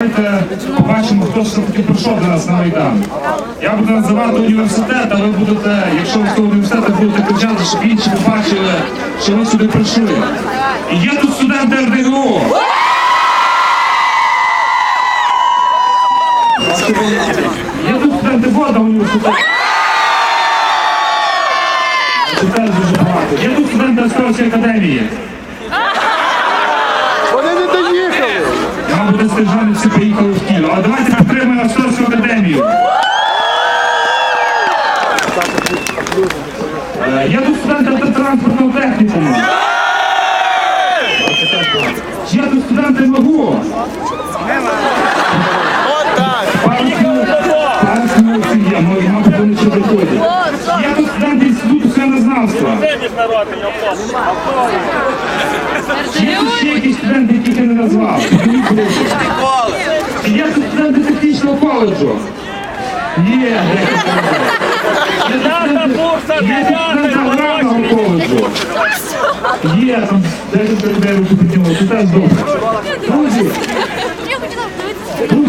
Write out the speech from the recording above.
Давайте побачимо, хто ж таки прийшов до нас на Майдан. Я буду називати університет, а ви будете, якщо ви з того університету будете кричати, щоб інші побачили, що ви сюди прийшли. І є тут студенти РДГУ. Є тут студенти Бода університету. Є тут студенти Асторської академії. Нам буде стержани всі поїхали в Кіло. А давайте підтримаємо Асторську академію. Е, Є тут студенти автотранспортного технікуму. Є тут ще доходять. Є тут студенти інституту схемознавства. Є тут ще якісь студенти, я назвав. Тут студенти технічного коледжу? Є. Є там декілька людей руку піднімали, це теж добре.